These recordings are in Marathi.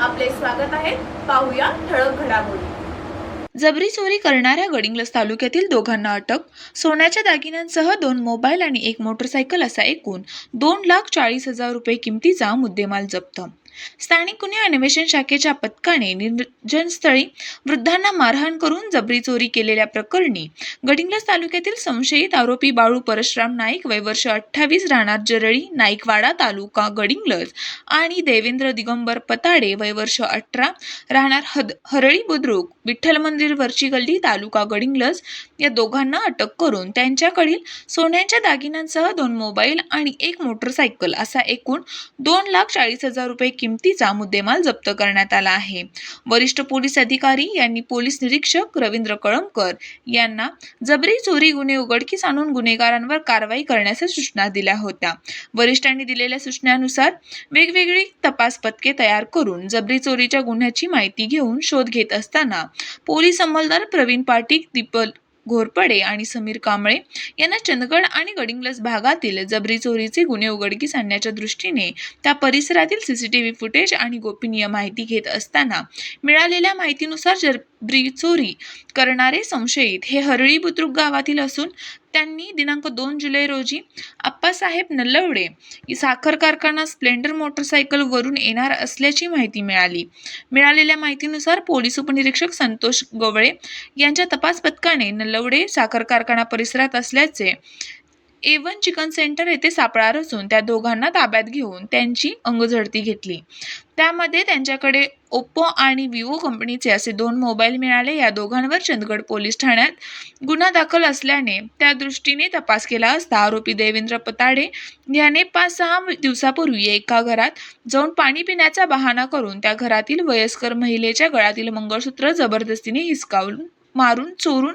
आपले स्वागत आहे. पाहूया ठळक घडामोडी. जबरी चोरी करणाऱ्या गडिंग्लस तालुक्यातील दोघांना अटक सोन्याच्या दागिन्यांसह दोन मोबाईल आणि एक मोटरसायकल असा एकूण दोन लाख चाळीस हजार रुपये किमतीचा मुद्देमाल जप्त. स्थानिक गुन्हे अन्वेषण शाखेच्या पथकाने निर्जनस्थळी वृद्धांना मारहाण करून जबरी चोरी केलेल्या प्रकरणी गडिंग्लज तालुक्यातील संशयित आरोपी बाळू परशुराम नाईक वय वर्ष अठ्ठावीस राहणार जरळी नाईकवाडा तालुका गडिंग्लज आणि देवेंद्र दिगंबर पताडे वय वर्ष अठरा राहणार हद हरळी बुद्रुक विठ्ठल मंदिर वरची गल्ली तालुका गडिंग्लज या दोघांना अटक करून त्यांच्याकडील सोन्याच्या दागिन्यांसह दोन मोबाईल आणि एक मोटरसायकल असा एकूण दोन लाख चाळीस हजार रुपये किमतीचा मुद्देमाल जप्त करण्यात आला आहे. वरिष्ठ पोलीस अधिकारी यांनी पोलीस निरीक्षक रवींद्र कळमकर यांना जबरी चोरी गुन्हे उघडकीस आणून गुन्हेगारांवर कारवाई करण्याच्या सूचना दिल्या होत्या. वरिष्ठांनी दिलेल्या सूचनानुसार वेगवेगळी तपास पथके तयार करून जबरी चोरीच्या गुन्ह्याची माहिती घेऊन शोध घेत असताना पोलीस अंमलदार प्रवीण पाटीक दीपल घोरपडे आणि समीर कांबळे यांना चंदगड आणि गडिंग्लज भागातील जबरी चोरीचे गुन्हे उघडकीस आणण्याच्या दृष्टीने त्या परिसरातील सीसीटीव्ही फुटेज आणि गोपनीय माहिती घेत असताना मिळालेल्या माहितीनुसार जबरी चोरी करणारे संशयित हे हरळी बुद्रुक गावातील असून त्यांनी दिनांक दोन जुलै रोजी आप्पासाहेब नल्लवडे साखर कारखाना स्प्लेंडर मोटरसायकल वरून येणार असल्याची माहिती मिळाली. मिळालेल्या माहितीनुसार पोलीस उपनिरीक्षक संतोष गवळे यांच्या तपास पथकाने नल्लवडे साखर कारखाना परिसरात असल्याचे ए वन चिकन सेंटर येथे सापळा रचून त्या दोघांना ताब्यात घेऊन त्यांची अंगझडती घेतली. त्यामध्ये त्यांच्याकडे ओप्पो आणि विवो कंपनीचे असे दोन मोबाईल मिळाले. या दोघांवर चंदगड पोलीस ठाण्यात गुन्हा दाखल असल्याने त्या दृष्टीने तपास केला असता आरोपी देवेंद्र पताडे याने पाच सहा दिवसापूर्वी एका घरात जाऊन पाणी पिण्याचा बहाणा करून त्या घरातील वयस्कर महिलेच्या गळ्यातील मंगळसूत्र जबरदस्तीने हिसकावून मारून चोरून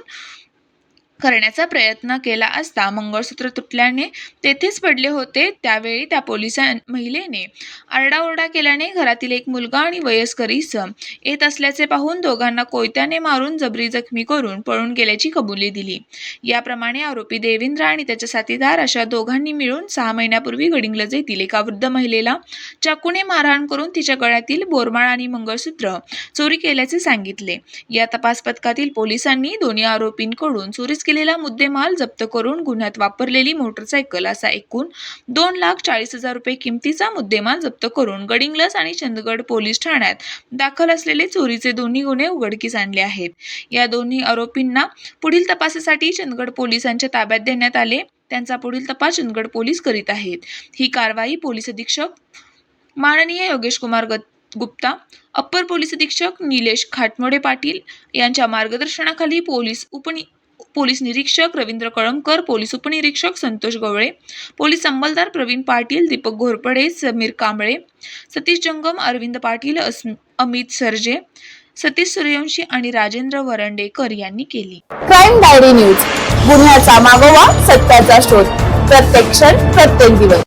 करण्याचा प्रयत्न केला असता मंगळसूत्र तुटल्याने तेथेच पडले होते त्यावेळी त्या पोलिसां महिलेने आरडाओरडा केल्याने घरातील एक मुलगा आणि वयस्कर इसम येत असल्याचे पाहून दोघांना कोयत्याने मारून जबरी जखमी करून पळून गेल्याची कबुली दिली. याप्रमाणे आरोपी देवेंद्र आणि त्याचे साथीदार अशा दोघांनी मिळून सहा महिन्यापूर्वी गडिंगलज येथील एका वृद्ध महिलेला चाकूने मारहाण करून तिच्या गळ्यातील बोरमाळ आणि मंगळसूत्र चोरी केल्याचे सांगितले. या तपास पथकातील पोलिसांनी दोन्ही आरोपींकडून चोरीस केलेला मुद्देमाल जप्त करून गुन्ह्यात वापरलेली मोटरसायकल असा एकूण दोन लाख चाळीस हजार रुपये किमतीचा मुद्देमाल जप्त करून गडिंग्लस आणि चंदगड पोलीस ठाण्यात दाखल असलेले चोरीचे दोन्ही गुन्हे उघडकीस आणले आहेत. या दोन्ही आरोपींना पुढील तपासासाठी चंदगड पोलिसांच्या ताब्यात देण्यात आले. त्यांचा पुढील तपास चंदगड पोलीस करीत आहेत. ही कारवाई पोलीस अधीक्षक माननीय योगेश कुमार गत गुप्ता अप्पर पोलीस अधीक्षक निलेश खाटमोडे पाटील यांच्या मार्गदर्शनाखाली पोलीस उपनि पोलीस निरीक्षक रवींद्र कळमकर पोलीस उपनिरीक्षक संतोष गवळे पोलीस अंमलदार प्रवीण पाटील दीपक घोरपडे समीर कांबळे सतीश जंगम अरविंद पाटील अस अमित सरजे सतीश सूर्यवंशी आणि राजेंद्र वरंडेकर यांनी केली. Crime diary news. गुन्ह्याचा मागोवा सत्याचा शोध. प्रत्येक क्षण प्रत्येक दिवस.